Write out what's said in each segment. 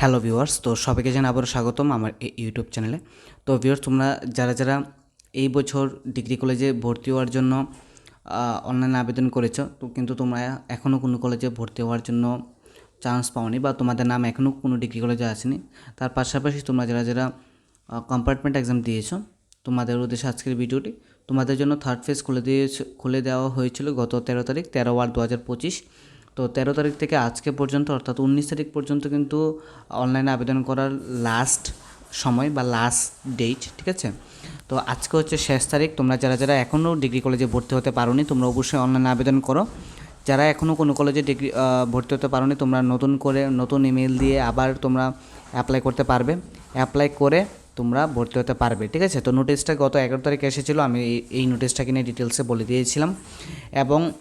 Hello viewers, তো সবাইকে জানাই আবারও স্বাগতম আমার এই ইউটিউব চ্যানেলে। তো ভিউয়ার্স, তোমরা যারা যারা এই বছর ডিগ্রি কলেজে ভর্তি হওয়ার জন্য অনলাইনে আবেদন করেছ, তো কিন্তু তোমরা এখনও কোনো কলেজে ভর্তি হওয়ার জন্য চান্স পাওনি বা তোমাদের নাম এখনও কোনো ডিগ্রি কলেজে আসেনি। তার পাশাপাশি তোমরা যারা যারা কম্পার্টমেন্ট এক্সাম দিয়েছ, তোমাদের উদ্দেশ্যে আজকের ভিডিওটি তোমাদের জন্য থার্ড ফেজ খুলে দিয়েছে, খুলে দেওয়া হয়েছিল গত তেরো তারিখ, তেরো আট দু হাজার পঁচিশ। তো তেরো তারিখ থেকে আজকে পর্যন্ত, অর্থাৎ উনিশ তারিখ পর্যন্ত কিন্তু অনলাইনে আবেদন করার লাস্ট সময় বা লাস্ট ডেট ঠিক আছে? তো আজকে হচ্ছে শেষ তারিখ, তোমরা যারা যারা এখনও ডিগ্রি কলেজে ভর্তি হতে পারোনি, তোমরা অবশ্যই অনলাইনে আবেদন করো। যারা এখনও কোনো কলেজে ডিগ্রি ভর্তি হতে পারোনি, তোমরা নতুন করে, নতুন ইমেল দিয়ে আবার তোমরা অ্যাপ্লাই করতে পারবে। অ্যাপ্লাই করে তোমরা ভর্তি হতে পারবে, ঠিক আছে? তো নোটিশটা গত এগারো তারিখে এসেছিল, আমি এই- নোটিশটাকে নিয়ে ডিটেলসে বলে দিয়েছিলাম। এবং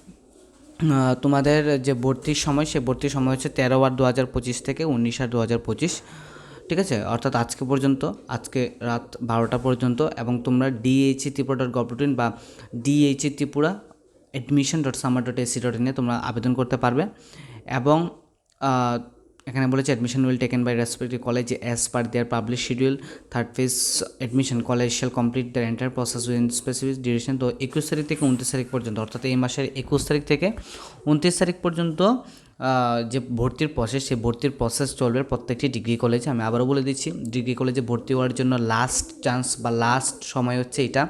তোমাদের যে ভর্তির সময় সে ভর্তির সময় হচ্ছে তেরো আট দু হাজার পঁচিশ থেকে উনিশ আট দু হাজার পঁচিশ। ঠিক আছে? অর্থাৎ আজকে পর্যন্ত, আজকে রাত বারোটা পর্যন্ত এবং তোমরা DHE Tripura dot gov dot in বা DHE Tripura admission dot Samarth dot AC dot ইনে তোমরা আবেদন করতে পারবে। এবং এখানে বলেছে admission will taken by respective college as per their publish schedule third phase admission college shall complete their enter process win specific duration তো একুশ তারিখ থেকে উনত্রিশ তারিখ পর্যন্ত, অর্থাৎ এই মাসের একুশ তারিখ থেকে উনত্রিশ তারিখ পর্যন্ত যে ভর্তির প্রসেস সেই ভর্তির প্রসেস চলবে প্রত্যেকটি ডিগ্রি কলেজে আমি আবারও বলে দিচ্ছি ডিগ্রি কলেজে ভর্তি হওয়ার জন্য লাস্ট চান্স বা লাস্ট সময় হচ্ছে এটা।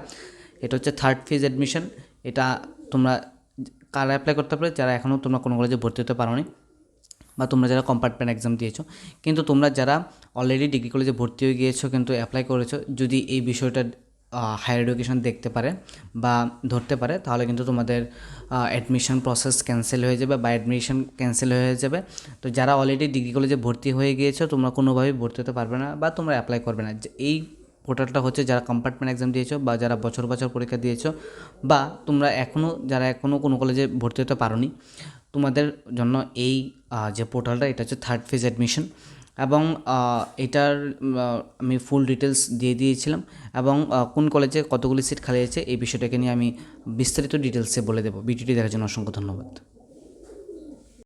এটা হচ্ছে থার্ড ফেজ অ্যাডমিশন এটা তোমরা কারা অ্যাপ্লাই করতে পারবে যারা এখনও তোমরা কোনো কলেজে ভর্তি হতে পারোনি। বা তোমরা যারা কম্পার্টমেন্ট এক্সাম দিয়েছ, কিন্তু তোমরা যারা অলরেডি ডিগ্রি কলেজে ভর্তি হয়ে গিয়েছো, কিন্তু অ্যাপ্লাই করেছ, যদি এই বিষয়টা হায়ার এডুকেশন দেখতে পারে বা ধরতে পারে, তাহলে কিন্তু তোমাদের অ্যাডমিশন প্রসেস ক্যান্সেল হয়ে যাবে বা অ্যাডমিশন ক্যান্সেল হয়ে যাবে। তো যারা অলরেডি ডিগ্রি কলেজে ভর্তি হয়ে গিয়েছো, তোমরা কোনোভাবেই ভর্তি হতে পারবে না বা তোমরা অ্যাপ্লাই করবে না। এই পোর্টালটা হচ্ছে যারা কম্পার্টমেন্ট এক্সাম দিয়েছ বা যারা বছর বছর পরীক্ষা দিয়েছ বা তোমরা এখনও যারা এখনও কোনো কলেজে ভর্তি হতে পারোনি তোমাদের জন্য এই যে পোর্টালটা এটা হচ্ছে থার্ড ফেজ অ্যাডমিশন এবং এটার আমি ফুল ডিটেলস দিয়ে দিয়েছিলাম এবং কোন কলেজে কতগুলি সিট খালি আছে এই বিষয়টাকে নিয়ে আমি বিস্তারিত ডিটেলসে বলে দেবো। ভিডিওটি দেখার জন্য অসংখ্য ধন্যবাদ।